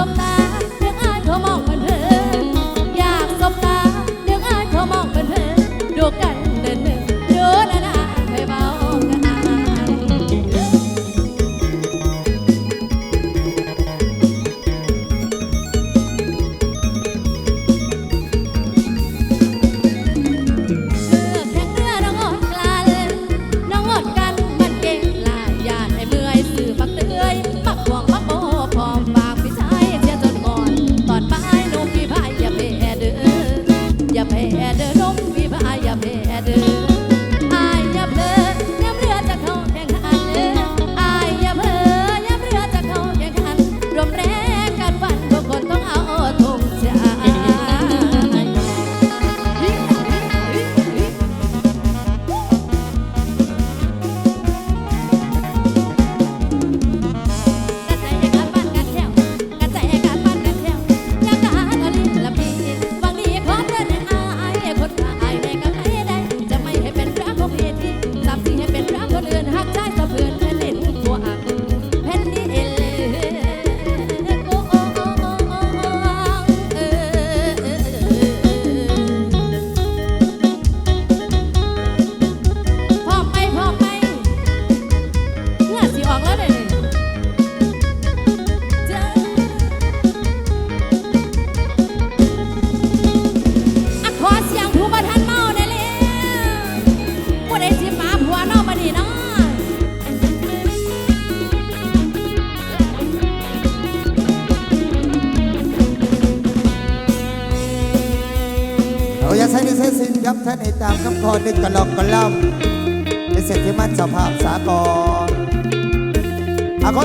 some back.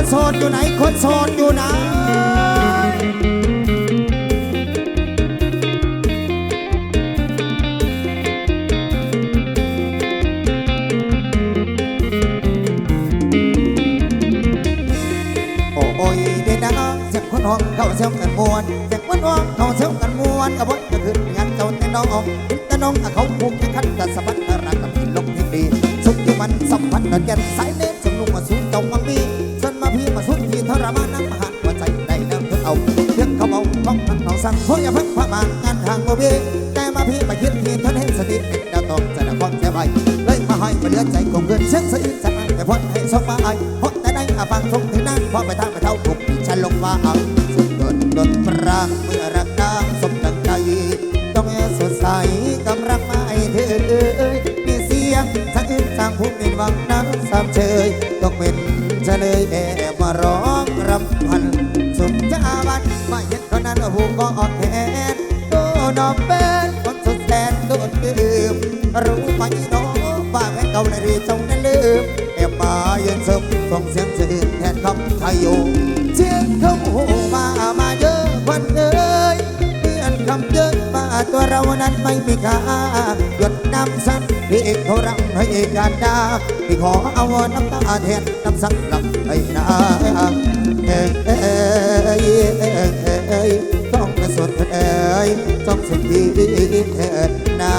โสดอยู่ไหน คนโสดอยู่ไหนโอ้ยเด็ดดังเสียงคนห้องเขาเสียงกันมวนเสียงคนห้องเขาเสียงกันมวนกระบดก็ขึ้นงานเจ้าแต่น้องแต่น้องกับเขาภูมิขันแต่ส ดีแต่มาพี่มาคิดที่ทนให้สติเดาวตกจะละความแค่ใบเลยมาให้มาเลือใจคงเกินเสียงสะอื้นสะอาแต่พ้นให้สมมาไอเพราะแต่ได้อาฟังทรงถึงนั้นพอไปทางไปเท่าถูกฉันลงมาเอาสุดโดนโดนปรางเมื่อรักนางสมดังใจต้องแอสดใสกำลังไม่เธอเอ้ยมีเสียงสะอื้นสางภูมินวังน้ำสามเชยต้องเป็นเฉลยแอบมาร้องรำพันสุดจะอาวันม่เห็นคนนั้นหูก็ออกแข อมเป็นคนสุดแสนโดนลืมรู้ไหมน้องว่าแม่เก่าในรีจงนั้นลืมแอบมาเยืนซึมส่งเสียงสื่นแทนคำไทยอยู่เสียงเขาหูมามาเยอะควันเอ้ยเพื่อนคำเยอะมาตัวเรานั้นไม่มีค่าหยดน้ำซ้ำพี่เอกเขารำให้เอกการดาพี่ขอเอาน้ำตาแทนน้ำสักลำให้นาเอ้ยเอ้ยเอ้ยเอ้ยต้องกระสุนเอ้ย ต้องสุดที่เถิดนา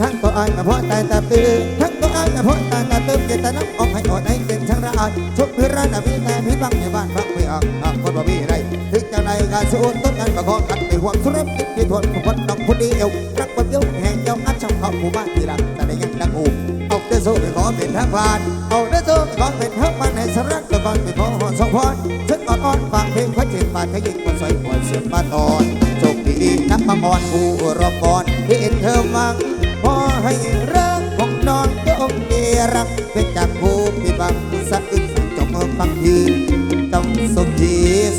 ทั้งตัวอ้ายมาพราะตายตาตื้อทั้งตัวอ้ายมาพราะตายตาตื้อเจตนาออกให้อดให้เป็นช่างระอายชุบเพื่อนร้านพี่แต่พี่บังในบ้านฟังไม่ออกออกคนบ่มีไรถึงจะในการสู้ต้นกันประคองกันไปห่วงสุรกิจที่ทนคนน้องคนเดียวรักคนเดียวแห่งเจ้าอัดช่องเขาหมู่บ้านที่รัก สู้ไปขอเป็นทางผ่าน เอาเด้อสู้ไปขอเป็นทางผ่านให้สรักตะกอนไปขอหอนสองพรฉันอ่อนอ่อนฟังเพลงขอจิตบาดขยิงคนใส่หัวเสียงมาตอนโชคดีนับมังกรผู้รอบก่อนที่เห็นเธอมังพอให้รักของนอนต้องเอรักเป็นจากผู้ที่บังสะอึกจงเอาฟังทีต้องสุขี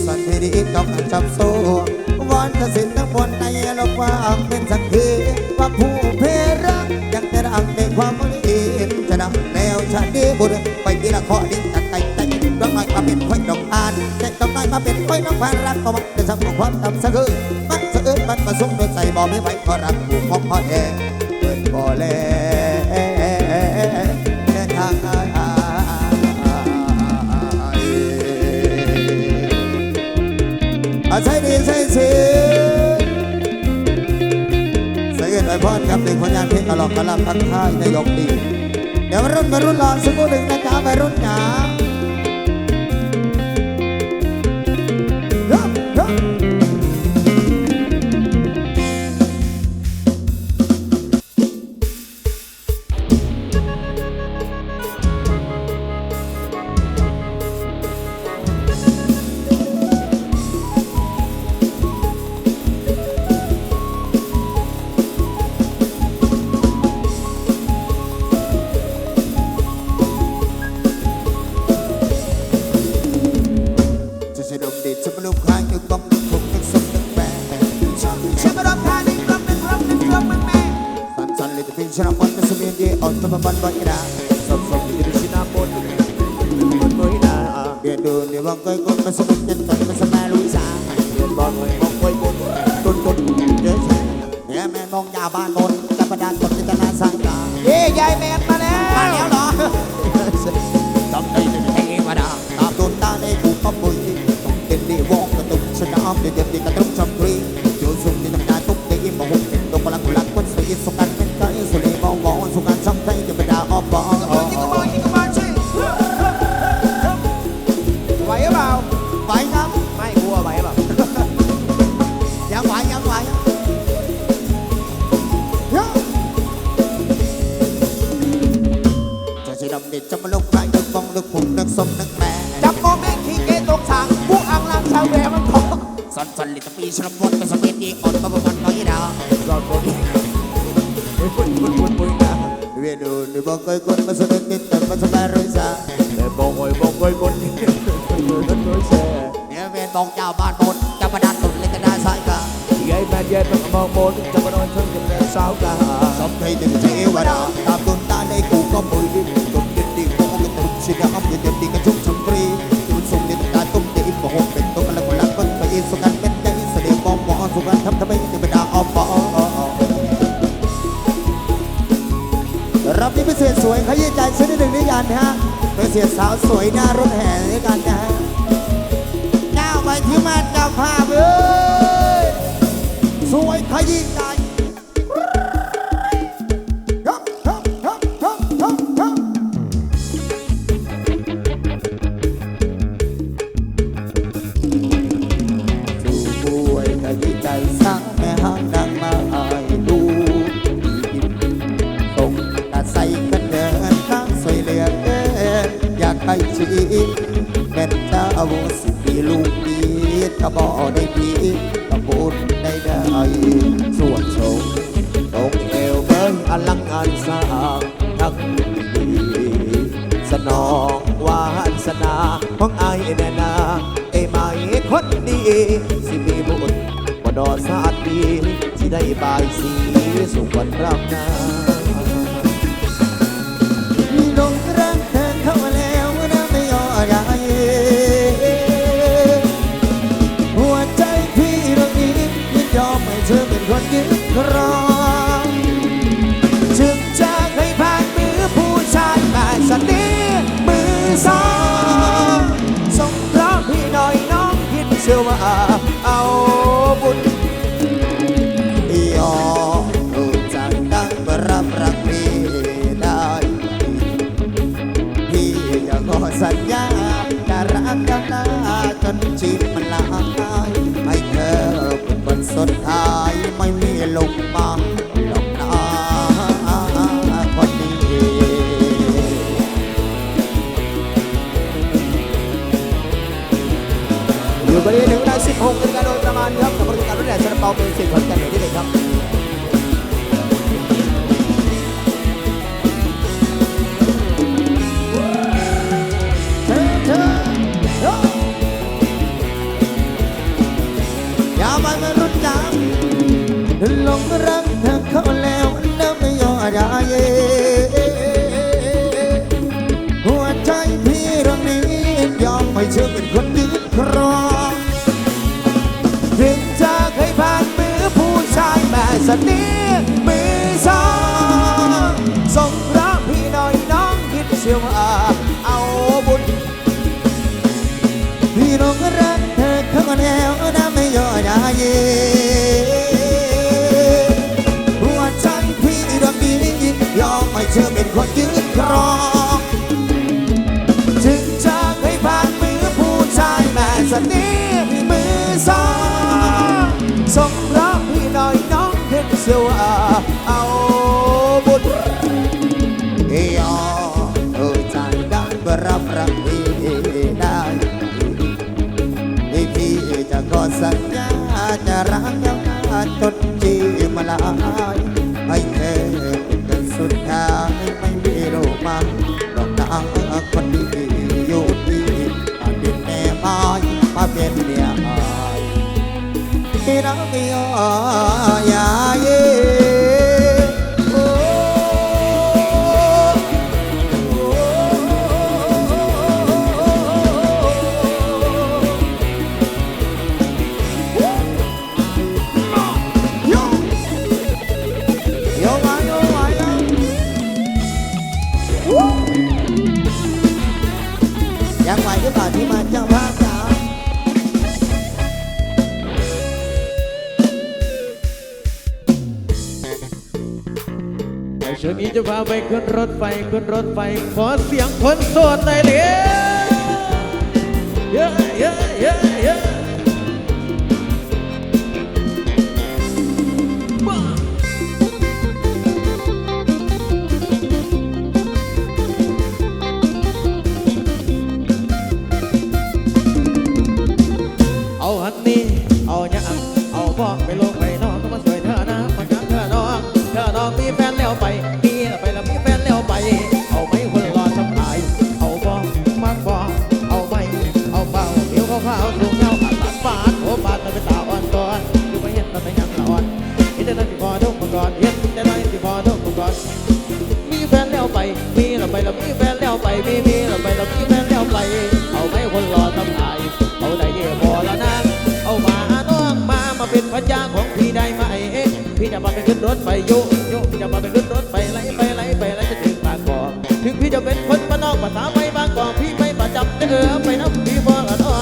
สันติดีต้องจับโนค่อยน้องพันรักก็มันจะทำของความทำสะกือมันสะอื้นมันมาสุ่มโดนใส่บ่ไม่ไหวก็รักผู้ของพ่อแท้เปิดบ่อแลทางอาอาใช้ดีใช้เสียใส่เงินไอพอนครับหนึ่งผลงานเพลงกระลอกกระลำทักทายในยกดีเดี๋ยวมารุ่นมารุ่นรอสักครู่หนึ่งนะจ๊ะมารุ่นจ๋า มันจะสมีดีอ่อนตัวมันบ่อยนะสมส็จจำมาลูกพระยกฟองลูกหุ่นักสมนักแม่จำบมองแม่ขี้เกตกฉางผู้อังลางชาวแหวมันทองสอนสอนลิตปีชนบทเป็นสมเด็จดีอดบวรน้อยดาวรอดคนปุ่นปุ่นปุ่นปุ่นนะเวียดูนี่บอกเคยคนมาสนุกนิดแต่มาสบายรวยซาแต่บอกหอยบอกเคยคนนิดแต่รวยแซ่เนี่ยเวียนบอกเจ้าบ้านบนจะประดานตุนเลยก็ได้ส่กันยัยแม่ยัยยแม่มองบนจะมาโดนชนกับแม่สาวกาสมใจถึงใจว่าดา ผู้งนทำทำไมถึงเป็นอาออมปอรับนี้พิเศษสวยขยี้ใจเช่นที่หนึ่งนิยานฮะนิเสีสาวสวยหน้ารถแห่ด้วยกันนะฮะก้าวไปที่มาดก้าวภาพเอ้ยสวยขยี้ใจ ก็บ่ได้พีก็พูดได้ได้ส่วนทรงตรงเอวเบิ้งอลังการสร้างทั้งดีสนองวาสนาของไอ้แน่นาไอ้ไม่คนดีสิมีบุญบ่ดอสาดีที่ได้บายสีสุขวันรับนา งมาลงนาคนดีอยู่บริเวณหนึ่งนาสิบหกนาฬิกาโดยประมาณครับกับประตูการรถแห่ชนเปาเป็นสิ่งผลกันอย่างที่หนึ่งครับ เธอเป็นคนยืดครองถึงจะเคยผ่านมือผู้ชายแม่สนิทมือสองสมรับพี่หน่อยน้องเพชรสว่า รักย่อยาเย ไฟ ขึ้นรถไฟ ขอเสียงคนโสดหน่อยเร็ว ขึ้นรถไปโยโยพี่จะมาไปขึ้นรถไปไหลไปไหลไปไหลจะถึงบางกอกถึงพี่จะเป็นคนบ้านนอกภาษาไม่บางกอกพี่ไม่ประจำเด้อไปน้ำพี่บ่ละน้อ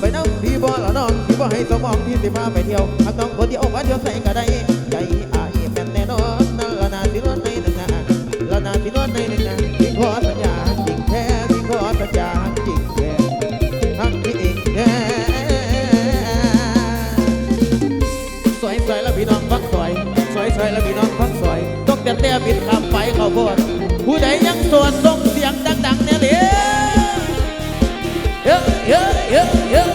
ไปน้ำพี่บ่ละน้องพี่บ่ให้สมองพี่สิพาไปเที่ยวหากน้องคนเดียวมาเที่ยวใส่ก็ได้ แต่บิดขับไปเขาโพดผู้ใดยังสวดส่งเสียงดังๆเนี่ยเดี๋ยเยอะเยอะเยอะเยอะ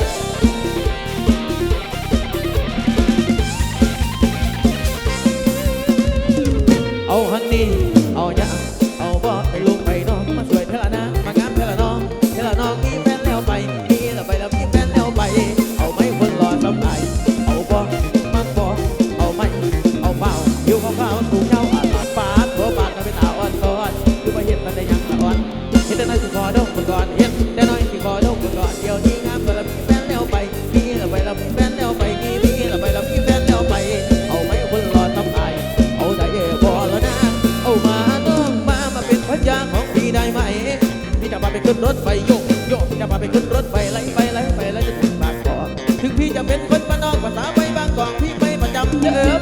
ไหมพี่จะพาไปขึ้นรถไฟโยกโยกพี่จะพาไปขึ้นรถไฟไล่ไปไล่ไปไล่จะถึงบางกอกถึงพี่จะเป็นคนบ้านนอกภาษาไม่บางกอกพี่ไม่ประจำเจอ